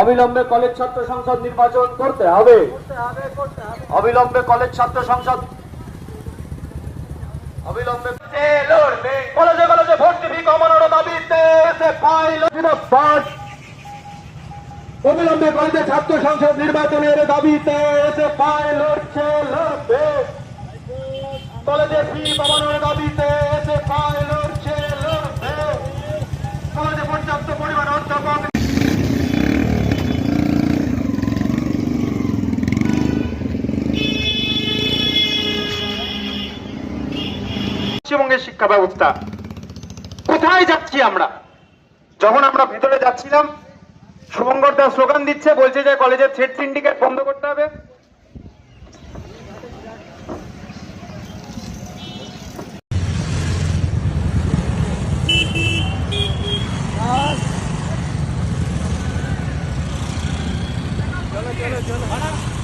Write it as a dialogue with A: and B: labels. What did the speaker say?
A: অবিলম্বে কলেজ ছাত্র সংসদ নির্বাচন করতে হবে। অবিলম্বে কলেজ ছাত্র সংসদ অবিলম্বে কলেজে কলেজে ভর্তি ফি কমানোর দাবিতে এসে পাইল জিন্দাবাদ অবিলম্বে কলেজে ছাত্র সংসদ নির্বাচনের দাবিতে এসে পায় লড়ছে লড়বে। কলেজে ফি কমানোর দাবিতে এসে পায় লড়ছে লড়বে। কলেজে পর্যাপ্ত পরিমাণ অধ্যাপক পশ্চিমবঙ্গের শিক্ষা ব্যবস্থা কোথায় যাচ্ছি আমরা? যখন আমরা ভিতরে যাচ্ছিলাম, শুভঙ্কর দাস স্লোগান দিচ্ছে, বলছে যে কলেজের থ্রেড সিন্ডিকেট বন্ধ করতে হবে।
B: চলো চলো চলো